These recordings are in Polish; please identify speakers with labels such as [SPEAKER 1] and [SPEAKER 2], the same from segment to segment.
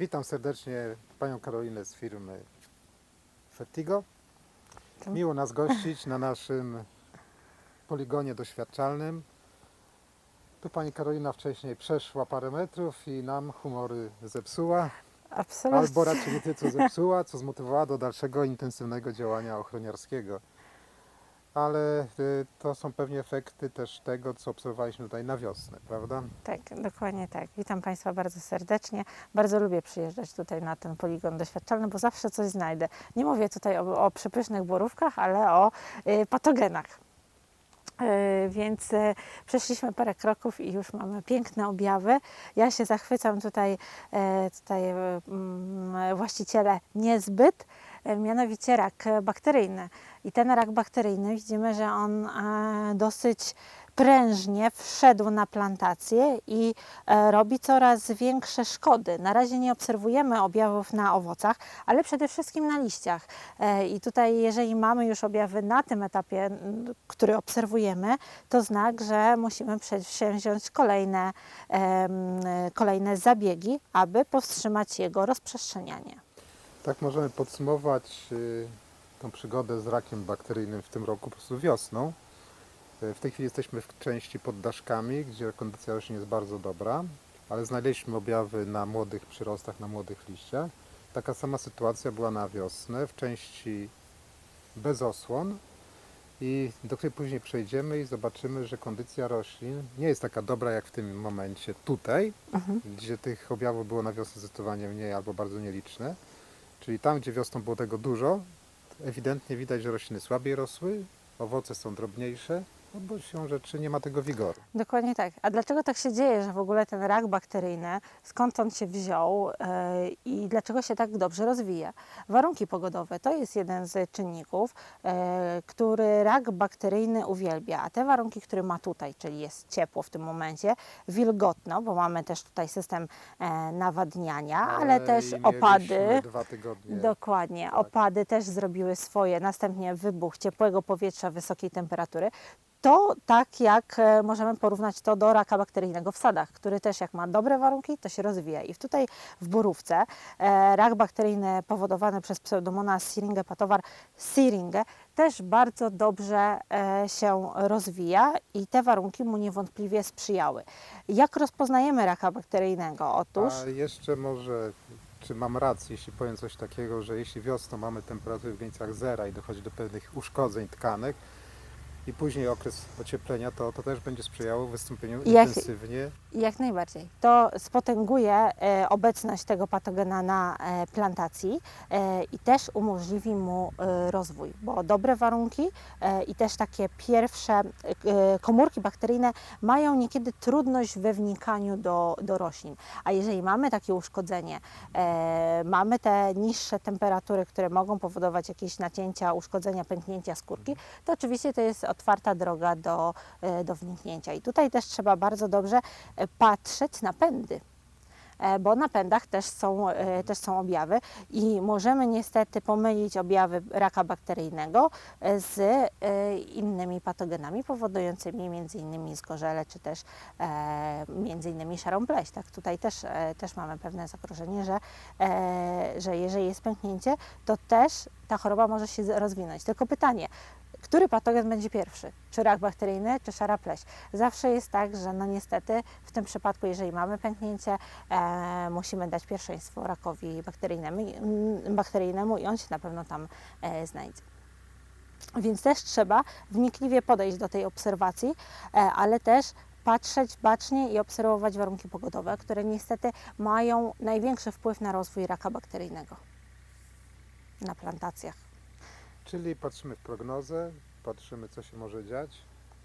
[SPEAKER 1] Witam serdecznie Panią Karolinę z firmy Fertigo.
[SPEAKER 2] Tam-
[SPEAKER 1] Miło nas gościć na naszym poligonie doświadczalnym. Tu Pani Karolina wcześniej przeszła parę metrów i nam humory zepsuła,
[SPEAKER 2] Absolutnie.
[SPEAKER 1] albo raczej nie tyle co zepsuła, co zmotywowała do dalszego intensywnego działania ochroniarskiego. Ale y, to są pewnie efekty też tego, co obserwowaliśmy tutaj na wiosnę, prawda?
[SPEAKER 2] Tak, dokładnie tak. Witam Państwa bardzo serdecznie. Bardzo lubię przyjeżdżać tutaj na ten poligon doświadczalny, bo zawsze coś znajdę. Nie mówię tutaj o, o przepysznych borówkach, ale o y, patogenach. Y, Więc y, przeszliśmy parę kroków i już mamy piękne objawy. Ja się zachwycam tutaj, e, tutaj e, mm, właściciele niezbyt, e, mianowicie rak bakteryjny. I ten rak bakteryjny widzimy, że on e, dosyć prężnie wszedł na plantację i e, robi coraz większe szkody. Na razie nie obserwujemy objawów na owocach, ale przede wszystkim na liściach. E, I tutaj, jeżeli mamy już objawy na tym etapie, który obserwujemy, to znak, że musimy przedsięwziąć kolejne, kolejne zabiegi, aby powstrzymać jego rozprzestrzenianie.
[SPEAKER 1] Tak możemy podsumować y, tą przygodę z rakiem bakteryjnym w tym roku po prostu wiosną. W tej chwili jesteśmy w części pod daszkami, gdzie kondycja roślin jest bardzo dobra, ale znaleźliśmy objawy na młodych przyrostach, na młodych liściach. Taka sama sytuacja była na wiosnę, w części bez osłon i do której później przejdziemy i zobaczymy, że kondycja roślin nie jest taka dobra jak w tym momencie tutaj, gdzie tych objawów było na wiosnę zdecydowanie mniej albo bardzo nieliczne. Czyli tam, gdzie wiosną było tego dużo, ewidentnie widać, że rośliny słabiej rosły, owoce są drobniejsze, no bo siłą rzeczy nie ma tego wigoru.
[SPEAKER 2] Dokładnie tak. A dlaczego tak się dzieje, że w ogóle ten rak bakteryjny, skąd on się wziął e, i dlaczego się tak dobrze rozwija? Warunki pogodowe to jest jeden z czynników, e, który rak bakteryjny uwielbia. A te warunki, które ma tutaj, czyli jest ciepło w tym momencie, wilgotno, bo mamy też tutaj system e, nawadniania, ale też
[SPEAKER 1] i
[SPEAKER 2] opady.
[SPEAKER 1] Dwa tygodnie.
[SPEAKER 2] Dokładnie.
[SPEAKER 1] Tak.
[SPEAKER 2] Opady też zrobiły swoje, następnie wybuch ciepłego powietrza, wysokiej temperatury. To tak jak e, możemy porównać to do raka bakteryjnego w sadach, który też jak ma dobre warunki, to się rozwija. I tutaj w borówce e, rak bakteryjny powodowany przez pseudomonas syringe patowar syringe też bardzo dobrze e, się rozwija i te warunki mu niewątpliwie sprzyjały. Jak rozpoznajemy raka bakteryjnego? Otóż
[SPEAKER 1] A jeszcze może, czy mam rację, jeśli powiem coś takiego, że jeśli wiosną mamy temperatury w granicach zera i dochodzi do pewnych uszkodzeń tkanek i później okres ocieplenia, to to też będzie sprzyjało wystąpieniu
[SPEAKER 2] Jak-
[SPEAKER 1] intensywnie
[SPEAKER 2] Jak najbardziej. To spotęguje e, obecność tego patogena na e, plantacji e, i też umożliwi mu e, rozwój, bo dobre warunki e, i też takie pierwsze e, komórki bakteryjne mają niekiedy trudność we wnikaniu do, do roślin. A jeżeli mamy takie uszkodzenie, e, mamy te niższe temperatury, które mogą powodować jakieś nacięcia, uszkodzenia, pęknięcia skórki, to oczywiście to jest otwarta droga do, e, do wniknięcia. I tutaj też trzeba bardzo dobrze e, patrzeć na pędy. e, Bo na pędach też są, też są objawy i możemy niestety pomylić objawy raka bakteryjnego z innymi patogenami powodującymi m.in. zgorzele czy też m.in. szarą pleść. Tak? Tutaj też, też mamy pewne zagrożenie, że, że jeżeli jest pęknięcie, to też ta choroba może się rozwinąć. Tylko pytanie, który patogen będzie pierwszy? Czy rak bakteryjny, czy szara pleść? Zawsze jest tak, że no niestety w tym przypadku, jeżeli mamy pęknięcie, e, musimy dać pierwszeństwo rakowi bakteryjnemu, mm, bakteryjnemu i on się na pewno tam e, znajdzie. Więc też trzeba wnikliwie podejść do tej obserwacji, e, ale też patrzeć bacznie i obserwować warunki pogodowe, które niestety mają największy wpływ na rozwój raka bakteryjnego na plantacjach.
[SPEAKER 1] Czyli patrzymy w prognozę, patrzymy co się może dziać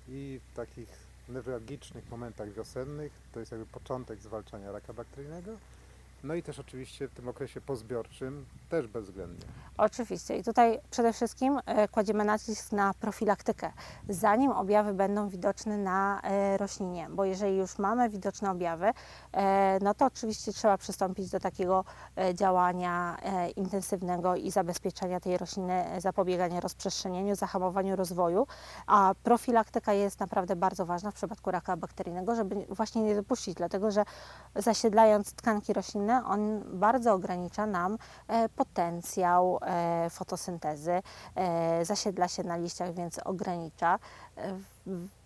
[SPEAKER 1] i w takich newralgicznych momentach wiosennych to jest jakby początek zwalczania raka bakteryjnego. No i też oczywiście w tym okresie pozbiorczym też bezwzględnie.
[SPEAKER 2] Oczywiście. I tutaj przede wszystkim e, kładziemy nacisk na profilaktykę, zanim objawy będą widoczne na e, roślinie, bo jeżeli już mamy widoczne objawy, e, no to oczywiście trzeba przystąpić do takiego działania intensywnego i zabezpieczenia tej rośliny, zapobiegania rozprzestrzenieniu, zahamowaniu rozwoju, a profilaktyka jest naprawdę bardzo ważna w przypadku raka bakteryjnego, żeby właśnie nie dopuścić, dlatego że zasiedlając tkanki roślinne on bardzo ogranicza nam e, potencjał e, fotosyntezy, e, zasiedla się na liściach, więc ogranicza. E, w-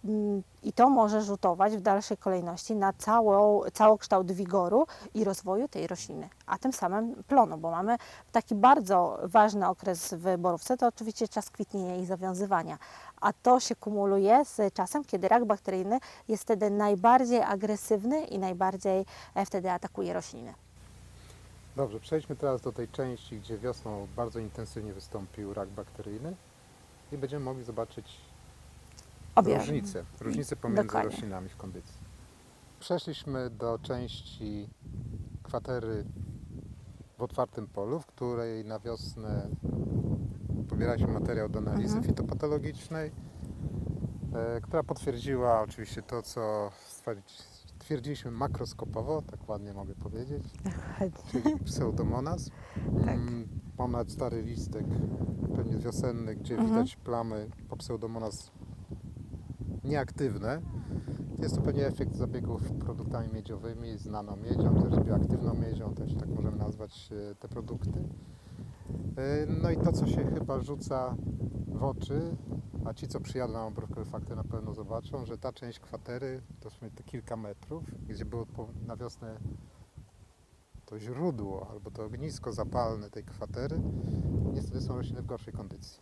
[SPEAKER 2] m, I to może rzutować w dalszej kolejności na całą, całokształt wigoru i rozwoju tej rośliny, a tym samym plonu, bo mamy taki bardzo ważny okres w borówce, to oczywiście czas kwitnienia i zawiązywania, a to się kumuluje z czasem, kiedy rak bakteryjny jest wtedy najbardziej agresywny i najbardziej wtedy atakuje rośliny.
[SPEAKER 1] Dobrze, przejdźmy teraz do tej części, gdzie wiosną bardzo intensywnie wystąpił rak bakteryjny i będziemy mogli zobaczyć
[SPEAKER 2] Obie.
[SPEAKER 1] różnice, różnice pomiędzy
[SPEAKER 2] Dokładnie.
[SPEAKER 1] roślinami w kondycji. Przeszliśmy do części kwatery w otwartym polu, w której na wiosnę pobieraliśmy materiał do analizy
[SPEAKER 2] Mhm.
[SPEAKER 1] fitopatologicznej, e, która potwierdziła oczywiście to, co stwierdziliśmy makroskopowo, tak ładnie mogę powiedzieć, czyli pseudomonas.
[SPEAKER 2] Tak.
[SPEAKER 1] Mm, Mam nawet stary listek, pewnie wiosenny, gdzie
[SPEAKER 2] Mhm.
[SPEAKER 1] widać plamy po pseudomonas nieaktywne. Jest to pewnie efekt zabiegów produktami miedziowymi, z nanomiedzią, też bioaktywną miedzią, też tak możemy nazwać e, te produkty. E, No i to, co się chyba rzuca w oczy, a ci, co przyjadą na obrówkę fakty na pewno zobaczą, że ta część kwatery, to są te kilka metrów, gdzie było na wiosnę to źródło albo to ognisko zapalne tej kwatery, niestety są rośliny w gorszej kondycji.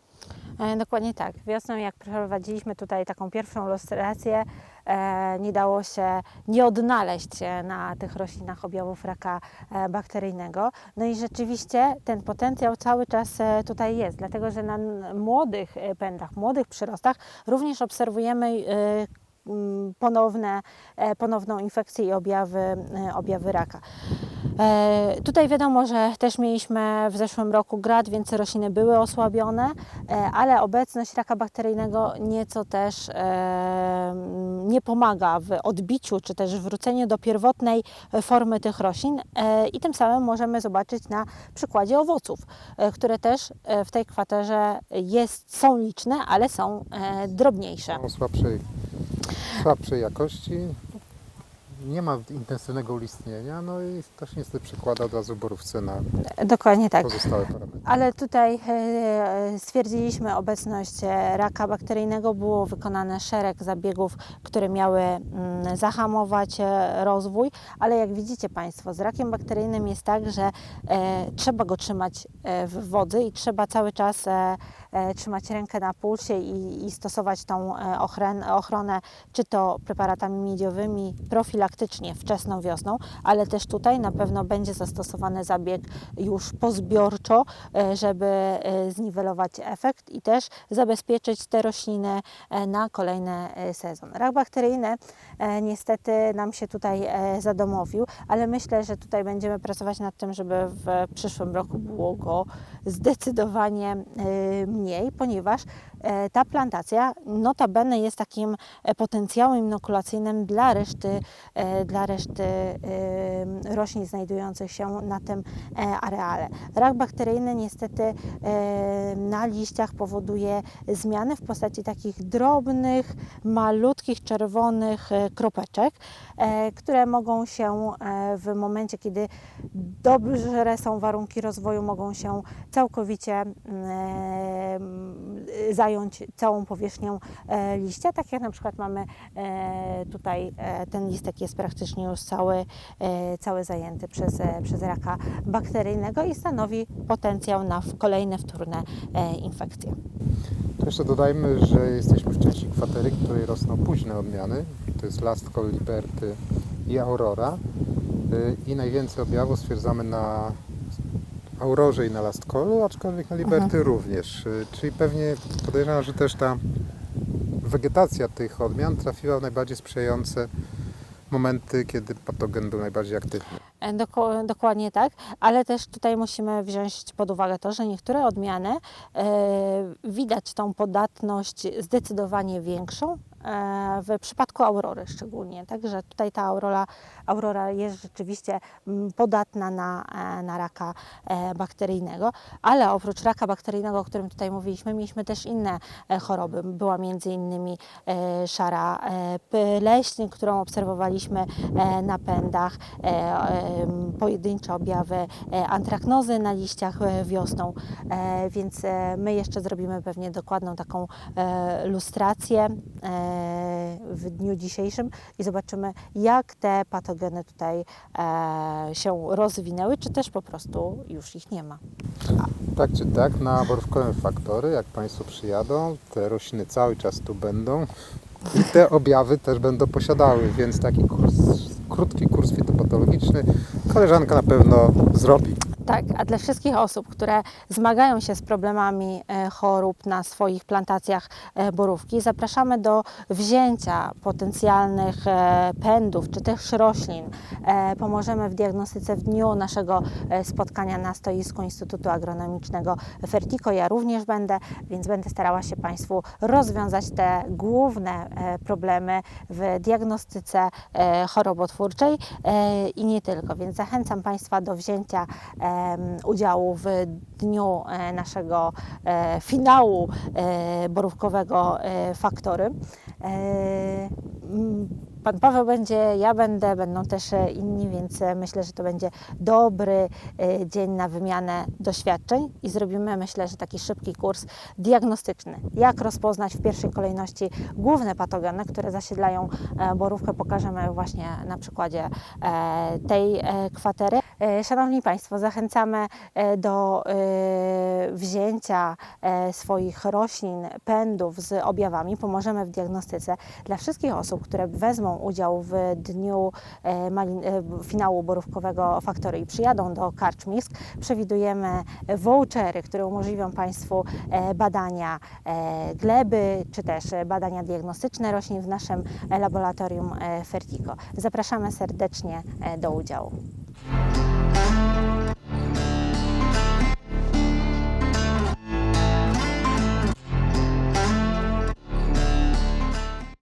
[SPEAKER 2] E, Dokładnie tak. Wiosną, jak przeprowadziliśmy tutaj taką pierwszą lustrację, e, nie dało się nie odnaleźć na tych roślinach objawów raka e, bakteryjnego. No i rzeczywiście ten potencjał cały czas tutaj jest, dlatego że na młodych pędach, młodych przyrostach również obserwujemy ponowne, ponowną infekcję i objawy, objawy raka. E, Tutaj wiadomo, że też mieliśmy w zeszłym roku grad, więc rośliny były osłabione, e, ale obecność raka bakteryjnego nieco też e, nie pomaga w odbiciu czy też wróceniu do pierwotnej formy tych roślin i tym samym możemy zobaczyć na przykładzie owoców, które też w tej kwaterze jest, są liczne, ale są drobniejsze.
[SPEAKER 1] Są słabszej, słabszej jakości, nie ma intensywnego ulistnienia, no i to się niestety przekłada od razu borówce na
[SPEAKER 2] Dokładnie tak.
[SPEAKER 1] pozostałe parametry.
[SPEAKER 2] Ale tutaj e, stwierdziliśmy obecność e, raka bakteryjnego. Było wykonane szereg zabiegów, które miały mm, zahamować e, rozwój, ale jak widzicie Państwo, z rakiem bakteryjnym jest tak, że e, trzeba go trzymać e, w wodzy i trzeba cały czas e, e, trzymać rękę na pulsie i, i stosować tą e, ochronę, ochronę, czy to preparatami miedziowymi profilaktycznie wczesną wiosną, ale też tutaj na pewno będzie zastosowany zabieg już pozbiorczo, e, żeby e, zniwelować efekt i też zabezpieczyć te rośliny e, na kolejny e, sezon. Rak bakteryjny e, niestety nam się tutaj e, zadomowił, ale myślę, że tutaj będziemy pracować nad tym, żeby w przyszłym roku było go zdecydowanie e, mniej, ponieważ e, ta plantacja notabene jest takim e, potencjałem inokulacyjnym dla reszty, e, dla reszty roślin znajdujących się na tym areale. Rak bakteryjny niestety na liściach powoduje zmiany w postaci takich drobnych, malutkich, czerwonych kropeczek, które mogą się w momencie, kiedy dobrze są warunki rozwoju, mogą się całkowicie mm, zająć całą powierzchnią e, liścia, tak jak na przykład mamy e, tutaj, e, ten listek jest praktycznie już cały, cały zajęty przez, przez raka bakteryjnego i stanowi potencjał na kolejne wtórne infekcje.
[SPEAKER 1] To jeszcze dodajmy, że jesteśmy w części kwatery, w której rosną późne odmiany. To jest Last Call Liberty i Aurora. Y, I najwięcej objawów stwierdzamy na Aurorze i na Last Callu, aczkolwiek na Liberty również. Y, Czyli pewnie podejrzewam, że też ta wegetacja tych odmian trafiła w najbardziej sprzyjające momenty, kiedy patogen był najbardziej aktywny.
[SPEAKER 2] E, doko- dokładnie tak, ale też tutaj musimy wziąć pod uwagę to, że niektóre odmiany e, widać tą podatność zdecydowanie większą w przypadku aurory szczególnie. Także tutaj ta aurora, aurora jest rzeczywiście mm, podatna na, e, na raka e, bakteryjnego, ale oprócz raka bakteryjnego, o którym tutaj mówiliśmy, mieliśmy też inne e, choroby. Była między innymi e, szara e, pleśń, którą obserwowaliśmy e, na pędach, e, pojedyncze objawy e, antraknozy na liściach e, wiosną, e, więc e, my jeszcze zrobimy pewnie dokładną taką e, lustrację e, w dniu dzisiejszym i zobaczymy, jak te patogeny tutaj e, się rozwinęły, czy też po prostu już ich nie ma.
[SPEAKER 1] Tak czy tak, na borówkowym faktory, jak Państwo przyjadą, te rośliny cały czas tu będą i te objawy też będą posiadały, więc taki kurs, krótki kurs fitopatologiczny koleżanka na pewno zrobi.
[SPEAKER 2] Tak, a dla wszystkich osób, które zmagają się z problemami e, chorób na swoich plantacjach e, borówki, zapraszamy do wzięcia potencjalnych e, pędów czy też roślin. Pomożemy w diagnostyce w dniu naszego spotkania na stoisku Instytutu Agronomicznego Fertico. Ja również będę, więc będę starała się Państwu rozwiązać te główne problemy w diagnostyce chorobotwórczej i nie tylko. Więc zachęcam Państwa do wzięcia udziału w dniu e, naszego e, finału e, borówkowego Faktory. Pan Paweł będzie, ja będę, będą też inni, więc myślę, że to będzie dobry dzień na wymianę doświadczeń i zrobimy, myślę, że taki szybki kurs diagnostyczny. Jak rozpoznać w pierwszej kolejności główne patogeny, które zasiedlają borówkę. Pokażemy właśnie na przykładzie tej kwatery. E, Szanowni Państwo, zachęcamy e, do e, wzięcia swoich roślin, pędów z objawami. Pomożemy w diagnostyce. Dla wszystkich osób, które wezmą udział w dniu finału borówkowego Faktory i przyjadą do Karczmisk, przewidujemy vouchery, które umożliwią Państwu badania gleby, czy też badania diagnostyczne roślin w naszym laboratorium Fertico. Zapraszamy serdecznie do udziału.